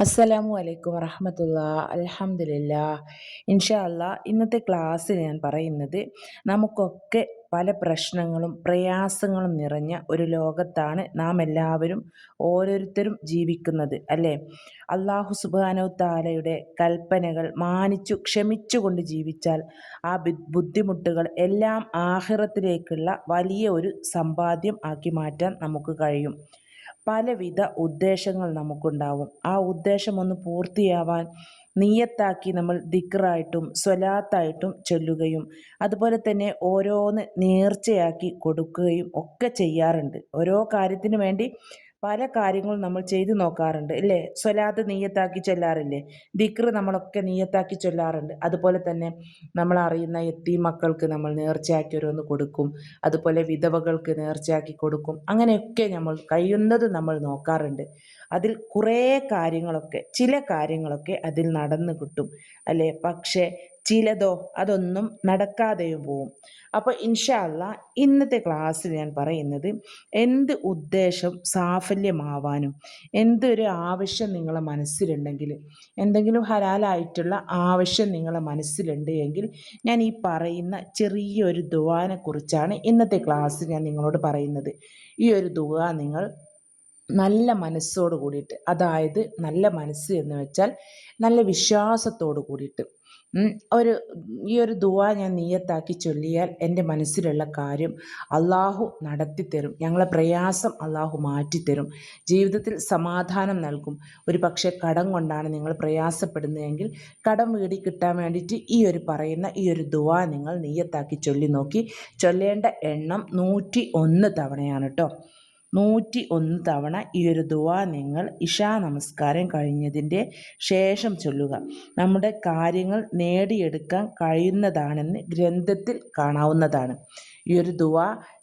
അസ്സലാമു അലൈക്കും വറഹമത്തുള്ള. അലഹമില്ല ഇൻഷാ അല്ലാ ഇന്നത്തെ ക്ലാസ്സിൽ ഞാൻ പറയുന്നത് നമുക്കൊക്കെ പല പ്രശ്നങ്ങളും പ്രയാസങ്ങളും നിറഞ്ഞ ഒരു ലോകത്താണ് നാം എല്ലാവരും ഓരോരുത്തരും ജീവിക്കുന്നത് അല്ലേ? അള്ളാഹു സുബാനോ താലയുടെ കൽപ്പനകൾ മാനിച്ചു ക്ഷമിച്ചുകൊണ്ട് ജീവിച്ചാൽ ആ ബുദ്ധിമുട്ടുകൾ എല്ലാം ആഹിറത്തിലേക്കുള്ള വലിയ ഒരു സമ്പാദ്യം ആക്കി മാറ്റാൻ നമുക്ക് കഴിയും. പലവിധ ഉദ്ദേശങ്ങൾ നമുക്കുണ്ടാവും. ആ ഉദ്ദേശം ഒന്ന് പൂർത്തിയാവാൻ നീയത്താക്കി നമ്മൾ ദിക്റായിട്ടും സ്വലാത്തായിട്ടും ചൊല്ലുകയും അതുപോലെ തന്നെ ഓരോന്ന് നേർച്ചയാക്കി കൊടുക്കുകയും ഒക്കെ ചെയ്യാറുണ്ട്. ഓരോ കാര്യത്തിനു വേണ്ടി പല കാര്യങ്ങളും നമ്മൾ ചെയ്തു നോക്കാറുണ്ട് അല്ലേ സ്വലാത്ത് നീയത്താക്കി ചൊല്ലാറില്ലേ? ദിക്ർ നമ്മളൊക്കെ നീയത്താക്കി ചൊല്ലാറുണ്ട്. അതുപോലെ തന്നെ നമ്മൾ അറിയുന്ന എത്തി മക്കൾക്ക് നമ്മൾ നേർച്ചയാക്കി ഓരോന്ന് കൊടുക്കും. അതുപോലെ വിധവകൾക്ക് നേർച്ചയാക്കി കൊടുക്കും. അങ്ങനെയൊക്കെ നമ്മൾ കഴിയുന്നത് നമ്മൾ നോക്കാറുണ്ട്. അതിൽ കുറേ കാര്യങ്ങളൊക്കെ ചില കാര്യങ്ങളൊക്കെ അതിൽ നടന്നു കിട്ടും അല്ലേ? പക്ഷേ ചിലതോ അതൊന്നും നടക്കാതെയും പോവും. അപ്പോൾ ഇൻഷാല്ല ഇന്നത്തെ ക്ലാസ്സിൽ ഞാൻ പറയുന്നത് എന്ത് ഉദ്ദേശം സാഫല്യമാവാനും എന്തൊരു ആവശ്യം നിങ്ങളെ മനസ്സിലുണ്ടെങ്കിൽ എന്തെങ്കിലും ഹരാലായിട്ടുള്ള ആവശ്യം നിങ്ങളെ മനസ്സിലുണ്ട് എങ്കിൽ ഞാൻ ഈ പറയുന്ന ചെറിയൊരു ദുവാനെ കുറിച്ചാണ് ഇന്നത്തെ ക്ലാസ്സിൽ ഞാൻ നിങ്ങളോട് പറയുന്നത്. ഈ ഒരു ദുവ നിങ്ങൾ നല്ല മനസ്സോട് കൂടിയിട്ട് അതായത് നല്ല മനസ്സ് എന്ന് വെച്ചാൽ നല്ല വിശ്വാസത്തോട് കൂടിയിട്ട് ഒരു ഈ ഒരു ദുവ ഞാൻ നീയത്താക്കി ചൊല്ലിയാൽ എന്റെ മനസ്സിലുള്ള കാര്യം അള്ളാഹു നടത്തിത്തരും. ഞങ്ങളെ പ്രയാസം അള്ളാഹു മാറ്റിത്തരും. ജീവിതത്തിൽ സമാധാനം നൽകും. ഒരു പക്ഷേ കടം കൊണ്ടാണ് നിങ്ങൾ പ്രയാസപ്പെടുന്നതെങ്കിൽ കടം വീടി കിട്ടാൻ വേണ്ടിയിട്ട് ഈ ഒരു പറയുന്ന ഈ ഒരു ദുവ നിങ്ങൾ നീയത്താക്കി ചൊല്ലി നോക്കി ചൊല്ലേണ്ട എണ്ണം നൂറ്റി ഒന്ന് തവണയാണ് കേട്ടോ നൂറ്റി ഒന്ന് തവണ ഈ ഒരു ദുവ നിങ്ങൾ ഇഷാ നമസ്കാരം കഴിഞ്ഞതിന്റെ ശേഷം ചൊല്ലുക. നമ്മുടെ കാര്യങ്ങൾ നേടിയെടുക്കാൻ കഴിയുന്നതാണെന്ന് ഗ്രന്ഥത്തിൽ കാണാവുന്നതാണ്. ഈ ഒരു ദുവ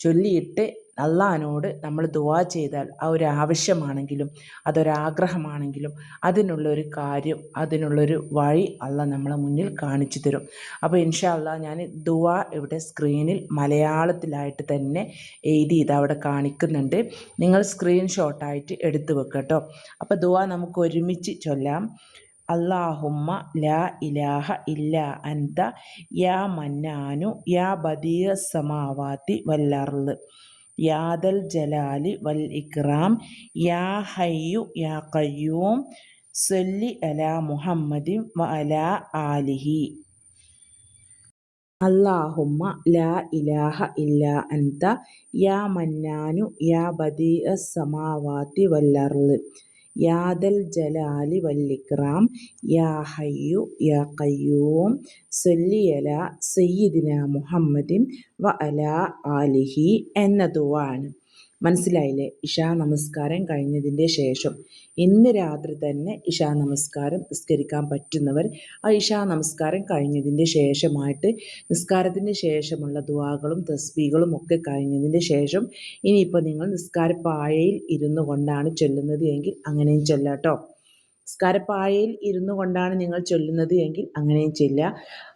ചൊല്ലിയിട്ട് അള്ളഹാനോട് നമ്മൾ ദുവാ ചെയ്താൽ ആ ഒരു ആവശ്യമാണെങ്കിലും അതൊരാഗ്രഹമാണെങ്കിലും അതിനുള്ളൊരു കാര്യം അതിനുള്ളൊരു വഴി അള്ള നമ്മളെ മുന്നിൽ കാണിച്ചു തരും. അപ്പോൾ ഇൻഷാ അള്ളാ ഞാൻ ദുവാ ഇവിടെ സ്ക്രീനിൽ മലയാളത്തിലായിട്ട് തന്നെ എഴുതി ഇത് അവിടെ കാണിക്കുന്നുണ്ട്. നിങ്ങൾ സ്ക്രീൻഷോട്ടായിട്ട് എടുത്തു വെക്കുക കേട്ടോ അപ്പോൾ ദുവാ നമുക്ക് ഒരുമിച്ച് ചൊല്ലാം. അള്ളാഹുമ്മ ലാ ഇലാഹ ഇല്ല അൻത യാ മന്നാനു യാ ബദീയ സമാവാത്തി വല്ലർൾ. യാദൽ ജലാലി വൽ ഇക്രാം യാ ഹയ്യു യാ കയ്യൂം സൊല്ലി അലാ മുഹമ്മദിൻ വ അലാ ആലിഹി. അള്ളാഹുമ്മ ലാ ഇലാഹ ഇല്ലാ അൻത യാ മന്നാനു യാ ബദീ സമാവാത്തി വല്ലർൾ യാദൽ ജലാലി വല്ലിക്രാം യാ ഹയ്യു യാ ഖയ്യൂം സൊല്ലിയല സയ്യിദിന മുഹമ്മദിൻ വ അല ആലിഹി എന്ന മനസ്സിലായില്ലേ? ഇഷാ നമസ്കാരം കഴിഞ്ഞതിന്റെ ശേഷം ഇന്ന് രാത്രി തന്നെ ഇഷാ നമസ്കാരം നിസ്കരിക്കാൻ പറ്റുന്നവർ ആ ഇഷാ നമസ്കാരം കഴിഞ്ഞതിന്റെ ശേഷമായിട്ട് നിസ്കാരത്തിന് ശേഷമുള്ള ദുവാകളും തസ്ബികളും ഒക്കെ കഴിഞ്ഞതിന്റെ ശേഷം ഇനിയിപ്പോൾ നിങ്ങൾ നിസ്കാരപ്പായയിൽ ഇരുന്നു കൊണ്ടാണ് ചൊല്ലുന്നത് എങ്കിൽ അങ്ങനെയും ചൊല്ലാട്ടോ നിസ്കാരപ്പായയിൽ ഇരുന്നു കൊണ്ടാണ് നിങ്ങൾ ചൊല്ലുന്നത് എങ്കിൽ അങ്ങനെയും ചെല്ലുക.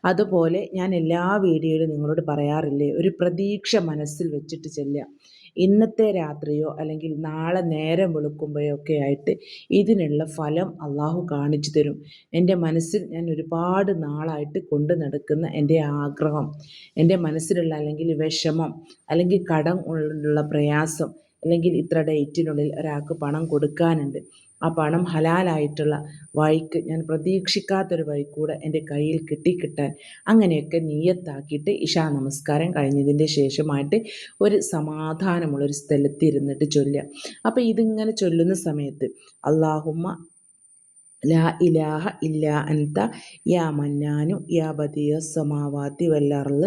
അതുപോലെ ഞാൻ എല്ലാ വീഡിയോയിലും നിങ്ങളോട് പറയാറില്ലേ? ഒരു പ്രതീക്ഷ മനസ്സിൽ വെച്ചിട്ട് ചെല്ലുക. ഇന്നത്തെ രാത്രിയോ അല്ലെങ്കിൽ നാളെ നേരം വെളുക്കുമ്പോഴോ ഒക്കെ ആയിട്ട് ഇതിനുള്ള ഫലം അള്ളാഹു കാണിച്ചു തരും. എന്റെ മനസ്സിൽ ഞാൻ ഒരുപാട് നാളായിട്ട് കൊണ്ട് നടക്കുന്ന എന്റെ ആഗ്രഹം എന്റെ മനസ്സിലുള്ള അല്ലെങ്കിൽ വിഷമം അല്ലെങ്കിൽ കടം ഉള്ള പ്രയാസം അല്ലെങ്കിൽ ഇത്ര ഡേറ്റിനുള്ളിൽ ഒരാൾക്ക് പണം കൊടുക്കാനുണ്ട്. ആ പണം ഹലാലായിട്ടുള്ള വഴിക്ക് ഞാൻ പ്രതീക്ഷിക്കാത്തൊരു വഴിക്കൂടെ എന്റെ കയ്യിൽ കിട്ടിക്കിട്ടാൻ അങ്ങനെയൊക്കെ നീയത്താക്കിയിട്ട് ഇഷാ നമസ്കാരം കഴിഞ്ഞതിന്റെ ശേഷമായിട്ട് ഒരു സമാധാനമുള്ളൊരു സ്ഥലത്ത് ഇരുന്നിട്ട് ചൊല്ലുക. അപ്പോൾ ഇതിങ്ങനെ ചൊല്ലുന്ന സമയത്ത് അള്ളാഹുമ്മ ലാ ഇലാഹ ഇല്ലാ അൻത യാ മന്നാനു യാ ബദിയ സമാവാത്തി വല്ലർൾ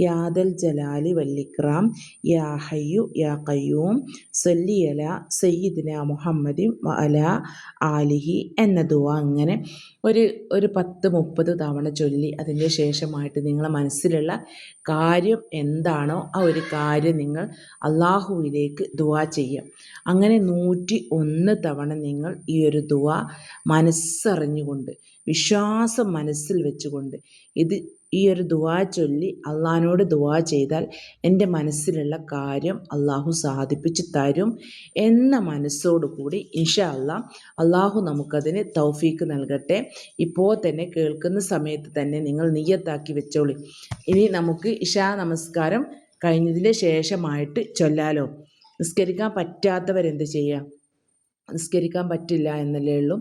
യാദൽ ജലാലി വല്ലിക്രാം യാ ഹയ്യു യാ കയ്യൂം സല്ലിയല സയ്യിദിന മുഹമ്മദി അല ആലിഹി എന്ന ദുവ. അങ്ങനെ ഒരു ഒരു പത്ത് മുപ്പത് തവണ ചൊല്ലി അതിന്റെ ശേഷമായിട്ട് നിങ്ങളെ മനസ്സിലുള്ള കാര്യം എന്താണോ ആ ഒരു കാര്യം നിങ്ങൾ അള്ളാഹുവിലേക്ക് ദുവ ചെയ്യും അങ്ങനെ നൂറ്റി ഒന്ന് തവണ നിങ്ങൾ ഈ ഒരു ദുവ മനസ്സറിഞ്ഞുകൊണ്ട് വിശ്വാസം മനസ്സിൽ വെച്ചുകൊണ്ട് ഇത് ഈ ഒരു ദുവാ ചൊല്ലി അള്ളഹാനോട് ദുവാ ചെയ്താൽ എന്റെ മനസ്സിലുള്ള കാര്യം അള്ളാഹു സാധിപ്പിച്ച് തരും എന്ന മനസ്സോടുകൂടി ഇൻഷാ അള്ളാ അള്ളാഹു നമുക്കതിന് തൗഫീക്ക് നൽകട്ടെ. ഇപ്പോൾ തന്നെ കേൾക്കുന്ന സമയത്ത് തന്നെ നിങ്ങൾ നീയത്താക്കി വെച്ചോളി. ഇനി നമുക്ക് ഇഷാ നമസ്കാരം കഴിഞ്ഞതിന് ശേഷമായിട്ട് ചൊല്ലാലോ. നിസ്കരിക്കാൻ പറ്റാത്തവരെന്ത് ചെയ്യുക നിസ്കരിക്കാൻ പറ്റില്ല എന്നല്ലേ ഉള്ളൂ.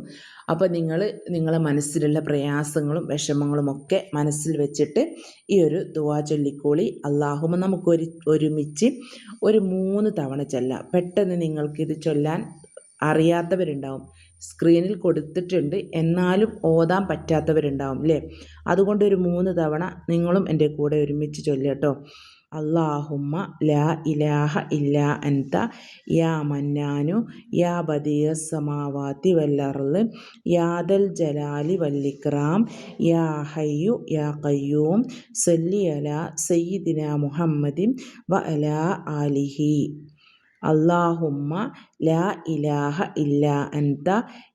അപ്പോൾ നിങ്ങൾ നിങ്ങളെ മനസ്സിലുള്ള പ്രയാസങ്ങളും വിഷമങ്ങളും ഒക്കെ മനസ്സിൽ വെച്ചിട്ട് ഈ ഒരു ദുവാ ചൊല്ലിക്കോളി. അള്ളാഹുമ നമുക്ക് ഒരു ഒരുമിച്ച് ഒരു മൂന്ന് തവണ ചൊല്ലാം. പെട്ടെന്ന് നിങ്ങൾക്കിത് ചൊല്ലാൻ അറിയാത്തവരുണ്ടാവും. സ്ക്രീനിൽ കൊടുത്തിട്ടുണ്ട്. എന്നാലും ഓതാൻ പറ്റാത്തവരുണ്ടാവും അല്ലേ അതുകൊണ്ട് ഒരു മൂന്ന് തവണ നിങ്ങളും എന്റെ കൂടെ ഒരുമിച്ച് ചൊല്ലട്ടോ അള്ളാഹുമ്മ ലാ ഇലാഹ ഇല്ല അൻത യാ മന്നാനു യാ ബദിയ സമാവാത്തി വല്ലറൽ യാദൽ ജലാലി വല്ലിക്രാം യാ ഹയ്യു യാ കയ്യൂം സല്ലി അല സയ്യിദിന മുഹമ്മദിൻ വ അലാ ആലിഹി. അള്ളാഹുമ്മ ലാ ഇലാഹ ഇല്ലാ അൻത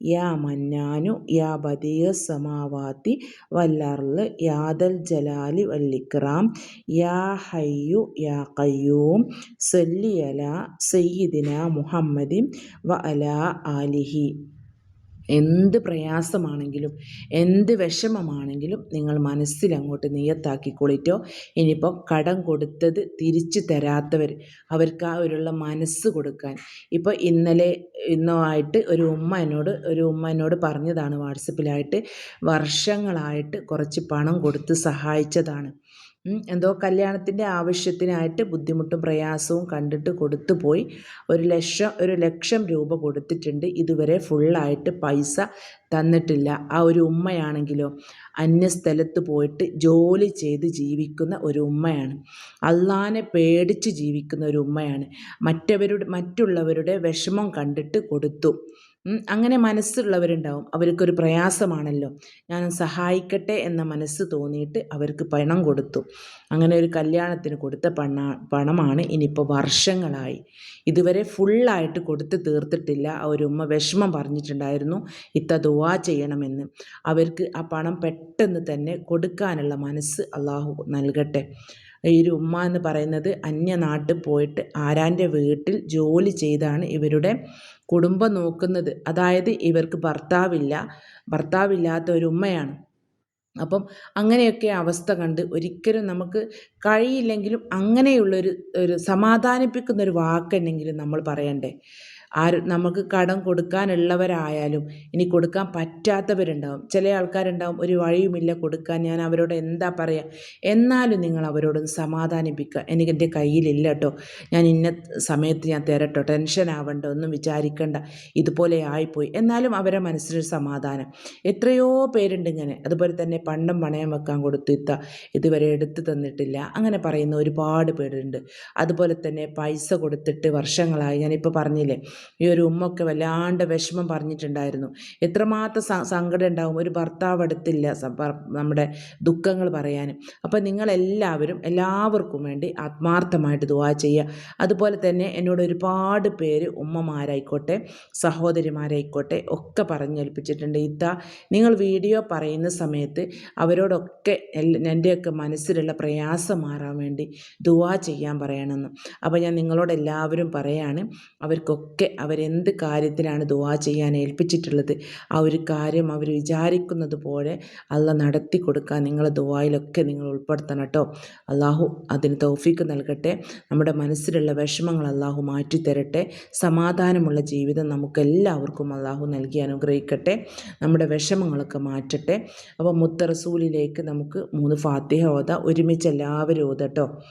യാ മന്നാനു യാ ബദിയ സമാവാത്തി വല്ലർൽ യാദൽ ജലാലി വല്ലിക്രാം യാ ഹയ്യു യാ കയ്യൂം സല്ലി അല സയ്യിദിന മുഹമ്മദിൻ വ അലാ ആലിഹി എന്ത് പ്രയാസമാണെങ്കിലും എന്ത് വിഷമമാണെങ്കിലും നിങ്ങൾ മനസ്സിൽ അങ്ങോട്ട് നിയത്താക്കിക്കൊള്ളിട്ടോ ഇനിയിപ്പോൾ കടം കൊടുത്തത് തിരിച്ചു തരാത്തവർ അവർക്ക് ആ ഒരുള്ള മനസ്സ് കൊടുക്കാൻ. ഇപ്പോൾ ഇന്നലെ ഇന്നോ ആയിട്ട് ഒരു ഉമ്മ എന്നോട് ഒരു ഉമ്മ എന്നോട് പറഞ്ഞതാണ് വാട്സപ്പിലായിട്ട് വർഷങ്ങളായിട്ട് കുറച്ച് പണം കൊടുത്ത് സഹായിച്ചതാണ്. എന്തോ കല്യാണത്തിന്റെ ആവശ്യത്തിനായിട്ട് ബുദ്ധിമുട്ടും പ്രയാസവും കണ്ടിട്ട് കൊടുത്തു പോയി. ഒരു ലക്ഷം ഒരു ലക്ഷം രൂപ കൊടുത്തിട്ടുണ്ട്. ഇതുവരെ ഫുള്ളായിട്ട് പൈസ തന്നിട്ടില്ല. ആ ഒരു ഉമ്മയാണെങ്കിലോ അന്യസ്ഥലത്ത് പോയിട്ട് ജോലി ചെയ്ത് ജീവിക്കുന്ന ഒരു ഉമ്മയാണ്. അള്ളാനെ പേടിച്ച് ജീവിക്കുന്ന ഒരു ഉമ്മയാണ്. മറ്റവരുടെ മറ്റുള്ളവരുടെ വിഷമം കണ്ടിട്ട് കൊടുത്തു. അങ്ങനെ മനസ്സുള്ളവരുണ്ടാവും അവർക്കൊരു പ്രയാസമാണല്ലോ. ഞാൻ സഹായിക്കട്ടെ എന്ന മനസ്സ് തോന്നിയിട്ട് അവർക്ക് പണം കൊടുത്തു. അങ്ങനെ ഒരു കല്യാണത്തിന് കൊടുത്ത പണ പണമാണ് ഇനിയിപ്പോൾ വർഷങ്ങളായി. ഇതുവരെ ഫുള്ളായിട്ട് കൊടുത്ത് തീർത്തിട്ടില്ല. ആ ഒരു ഉമ്മ വിഷമം പറഞ്ഞിട്ടുണ്ടായിരുന്നു. ഇത്ത ദുവാ ചെയ്യണമെന്ന്. അവർക്ക് ആ പണം പെട്ടെന്ന് തന്നെ കൊടുക്കാനുള്ള മനസ്സ് അള്ളാഹു നൽകട്ടെ. ഒരു ഉമ്മ എന്ന് പറയുന്നത് അന്യനാട്ടിൽ പോയിട്ട് ആരാന്റെ വീട്ടിൽ ജോലി ചെയ്താണ് ഇവരുടെ കുടുംബം നോക്കുന്നത്. അതായത് ഇവർക്ക് ഭർത്താവില്ല. ഭർത്താവില്ലാത്ത ഒരു ഉമ്മയാണ്. അപ്പം അങ്ങനെയൊക്കെ അവസ്ഥ കണ്ട് ഒരിക്കലും നമുക്ക് കഴിയില്ലെങ്കിലും അങ്ങനെയുള്ളൊരു ഒരു സമാധാനിപ്പിക്കുന്നൊരു വാക്കെന്നെങ്കിലും നമ്മൾ പറയണ്ടേ? ആര് നമുക്ക് കടം കൊടുക്കാനുള്ളവരായാലും ഇനി കൊടുക്കാൻ പറ്റാത്തവരുണ്ടാവും. ചില ആൾക്കാരുണ്ടാവും ഒരു വഴിയുമില്ല കൊടുക്കാൻ. ഞാൻ അവരോട് എന്താ പറയുക എന്നാലും നിങ്ങൾ അവരോടൊന്ന് സമാധാനിപ്പിക്കുക. എനിക്ക് എന്റെ കയ്യിലില്ല കേട്ടോ ഞാൻ ഇന്ന സമയത്ത് ഞാൻ തരട്ടോ. ടെൻഷൻ ആവണ്ട ഒന്നും വിചാരിക്കണ്ട. ഇതുപോലെ ആയിപ്പോയി. എന്നാലും അവരെ മനസ്സിലൊരു സമാധാനം. എത്രയോ പേരുണ്ട് ഇങ്ങനെ. അതുപോലെ തന്നെ പണ്ടം പണയം വെക്കാൻ കൊടുത്തിത്ത ഇതുവരെ എടുത്തു തന്നിട്ടില്ല. അങ്ങനെ പറയുന്ന ഒരുപാട് പേരുണ്ട്. അതുപോലെ തന്നെ പൈസ കൊടുത്തിട്ട് വർഷങ്ങളായി. ഞാനിപ്പോൾ പറഞ്ഞില്ലേ ഈ ഒരു ഉമ്മൊക്കെ വല്ലാണ്ട് വിഷമം പറഞ്ഞിട്ടുണ്ടായിരുന്നു. എത്രമാത്രം സങ്കടം ഉണ്ടാവും ഒരു ഭർത്താവ് അടുത്തില്ല നമ്മുടെ ദുഃഖങ്ങൾ പറയാനും അപ്പോൾ നിങ്ങളെല്ലാവരും എല്ലാവർക്കും വേണ്ടി ആത്മാർത്ഥമായിട്ട് ദുവാ ചെയ്യുക. അതുപോലെ തന്നെ എന്നോട് ഒരുപാട് പേര് ഉമ്മമാരായിക്കോട്ടെ സഹോദരിമാരായിക്കോട്ടെ ഒക്കെ പറഞ്ഞേൽപ്പിച്ചിട്ടുണ്ട്. ഇത്ത നിങ്ങൾ വീഡിയോ പറയുന്ന സമയത്ത് അവരോടൊക്കെ എന്റെയൊക്കെ മനസ്സിലുള്ള പ്രയാസം മാറാൻ വേണ്ടി ദുവാ ചെയ്യാൻ പറയണമെന്ന്. അപ്പോൾ ഞാൻ നിങ്ങളോട് എല്ലാവരും പറയാണ് അവർക്കൊക്കെ അവരെന്ത് കാര്യത്തിനാണ് ദുവാ ചെയ്യാൻ ഏൽപ്പിച്ചിട്ടുള്ളത്? ആ ഒരു കാര്യം അവർ വിചാരിക്കുന്നത് പോലെ അല്ല നടത്തി കൊടുക്കാൻ നിങ്ങളെ ദുവായിലൊക്കെ നിങ്ങൾ ഉൾപ്പെടുത്തണം കേട്ടോ. അള്ളാഹു അതിന് തൗഫീക്ക് നൽകട്ടെ. നമ്മുടെ മനസ്സിലുള്ള വിഷമങ്ങൾ അള്ളാഹു മാറ്റിത്തരട്ടെ സമാധാനമുള്ള ജീവിതം നമുക്കെല്ലാവർക്കും അള്ളാഹു നൽകി അനുഗ്രഹിക്കട്ടെ. നമ്മുടെ വിഷമങ്ങളൊക്കെ മാറ്റട്ടെ. അപ്പോൾ മുത്തറസൂലിലേക്ക് നമുക്ക് മൂന്ന് ഫാത്തിഹ ഓത. ഒരുമിച്ച് എല്ലാവരും ഓതട്ടോ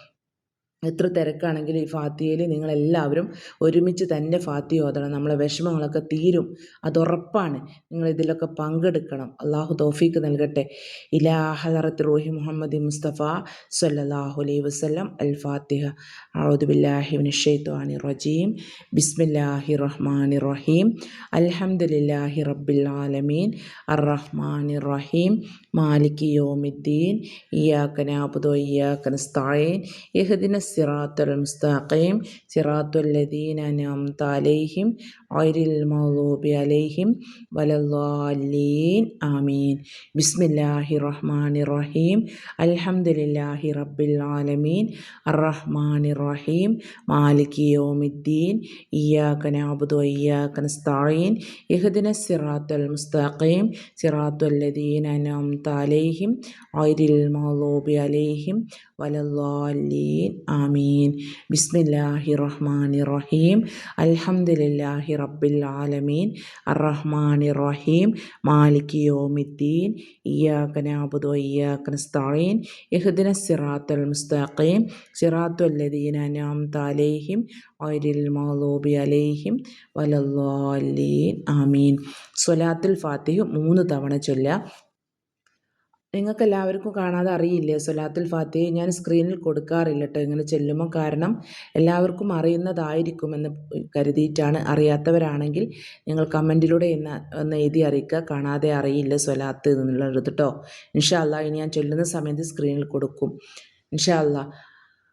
എത്ര തിരക്കാണെങ്കിലും ഈ ഫാത്തിയയിൽ നിങ്ങളെല്ലാവരും ഒരുമിച്ച് തന്നെ ഫാത്തി ഓതണം. നമ്മളെ വിഷമങ്ങളൊക്കെ തീരും. അതുറപ്പാണ് നിങ്ങൾ ഇതിലൊക്കെ പങ്കെടുക്കണം. അള്ളാഹു തോഫീക്ക് നൽകട്ടെ. ഇലാ ഹലറത്ത് റൂഹി മുഹമ്മദ് മുസ്തഫ സല്ലാഹു അലൈഹി വസ്ലം അൽ ഫാത്തിഹ. ഔദുബില്ലാഹിബിൻ ഷെയ്ത്വാനി റജീം. ബിസ്മില്ലാഹി റഹ്മാനി റഹീം. അൽഹംദുലില്ലാഹി റബ്ബിൽ ആലമീൻ. അർ റഹ്മാനി റഹീം. മാലിക് യോമിദ്ദീൻ. ഇയാക്ക നാബുദോ ഇയാക്ക സിറാത്തുൽ മുസ്താഖീം സിറാത്തുല്ലദീന അനഅംത അലൈഹിം ഐരിൽ മൗലൂബി അലൈഹിം വലല്ലാലീൻ ആമീൻ ബിസ്മില്ലാഹി റഹ്മാനി റഹീം അൽഹംദുലില്ലാഹി റബ്ബിൽ ആലമീൻ അറഹ്മാനി റഹീം മാലിക് യോമിദ്ദീൻ ഇയ്യാക നഅബുദു വഇയ്യാക നസ്തഈൻ ഇഹ്ദിന സിറാത്തുൽ മുസ്താഖീം സിറാത്തുല്ലദീന അനഅംത അലൈഹിം ഐരിൽ മൗലൂബി അലൈഹിം വലദ്ദാലിൻ ആമീൻ. ബിസ്മില്ലാഹി റഹ്മാനി റഹീം അൽഹംദുലില്ലാഹി റബ്ബിൽ ആലമീൻ അർറഹ്മാനി റഹീം മാലികി യോമിദ്ദീൻ വഇയ്യാക നസ്തഈൻ. ഇഹ്ദിന സിറാത്തുൽ മുസ്തഖീം. സിറാത്തുല്ലദീന നാം അൻഅംത അലൈഹിം. ഗൈരിൽ അലേഹിം. വലദ്ദാലിൻ ആമീൻ. സ്വലാത്തുൽ ഫാത്തിഹ് മൂന്ന് തവണ ചൊല്ലുക. നിങ്ങൾക്ക് എല്ലാവർക്കും കാണാതെ അറിയില്ലേ? സൊലാത്തുൽ ഫാത്തിഹ ഞാൻ സ്ക്രീനിൽ കൊടുക്കാറില്ല കേട്ടോ ഇങ്ങനെ ചെല്ലുമ്പോൾ കാരണം എല്ലാവർക്കും അറിയുന്നതായിരിക്കുമെന്ന് കരുതിയിട്ടാണ് അറിയാത്തവരാണെങ്കിൽ നിങ്ങൾ കമന്റിലൂടെ എന്ന് ഒന്ന് എഴുതി അറിയിക്കുക. കാണാതെ അറിയില്ല സൊലാത്ത് എന്നുള്ളത് കേട്ടോ. ഇൻഷാ അല്ലാ ഇനി ഞാൻ ചെല്ലുന്ന സമയത്ത് സ്ക്രീനിൽ കൊടുക്കും.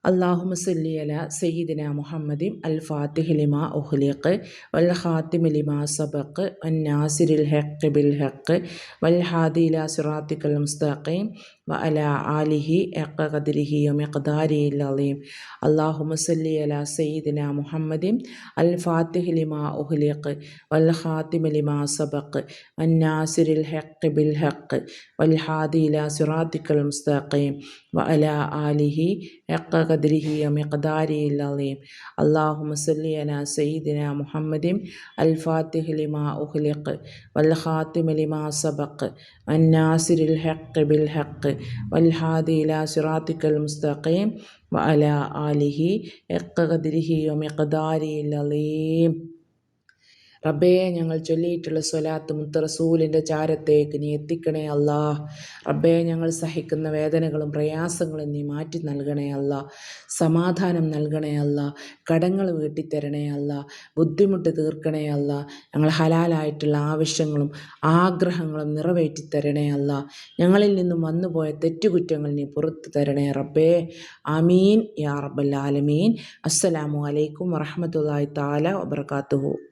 അള്ളാഹുമ സല്ലി അല സയ്യിദിന മുഹമ്മദിം അൽ ഫാത്തിഹിലിമ ഉഹ്ലിഖ് വൽ ഹാത്തിമിലിമ സബക്ക് വൻ നാസിരിൽ ഹക്ക് ബിൽ ഹക്ക് വൽ ഹാദില സിറാത്തിക്കൽ മുസ്തഖീം വ അല ആലിഹി എക്ക കദിരിഹി മെഖ്ദാരി അലീം. അള്ളാഹുമ സല്ലി അല സയ്യിദിന മുഹമ്മദിം അൽ ഫാത്തിഹിലിമ ഉഹ്ലിഖ് വൽ ഹാത്തിമിലിമ സബക്ക് വൻ നാസിരിൽ ഹക്ക് ബിൽ ഹക്ക് വൽ ഹാദില സിറാത്തിക്കൽ മുസ്തഖീം വ അല ആലിഹി حق قدره ومقداره العظيم اللهم صل على سيدنا محمد الفاتح لما أخلق والخاتم لما سبق والناصر الحق بالحق والهادي إلى صراطك المستقيم وعلى آله حق قدره ومقداره العظيم റബ്ബേ ഞങ്ങൾ ചൊല്ലിയിട്ടുള്ള സ്വലാത്ത് മുത്ത് റസൂലിന്റെ ചാരത്തേക്ക് നീ എത്തിക്കണേ അല്ലാ. റബ്ബേ ഞങ്ങൾ സഹിക്കുന്ന വേദനകളും പ്രയാസങ്ങളും നീ മാറ്റി നൽകണേ അല്ല. സമാധാനം നൽകണേ അല്ല. കടങ്ങൾ വീട്ടിത്തരണേ അല്ല. ബുദ്ധിമുട്ട് തീർക്കണേ അല്ല. ഞങ്ങൾ ഹലാലായിട്ടുള്ള ആവശ്യങ്ങളും ആഗ്രഹങ്ങളും നിറവേറ്റി തരണേ അല്ല. ഞങ്ങളിൽ നിന്നും വന്നുപോയ തെറ്റുകുറ്റങ്ങൾ നീ പുറത്തു തരണേ റബ്ബേ. ആമീൻ. യാ റബ്ബൽ ആലമീൻ. അസ്സലാമു അലൈക്കും വറഹമത്തല്ലാഹി താല വബർക്കാത്തുഹു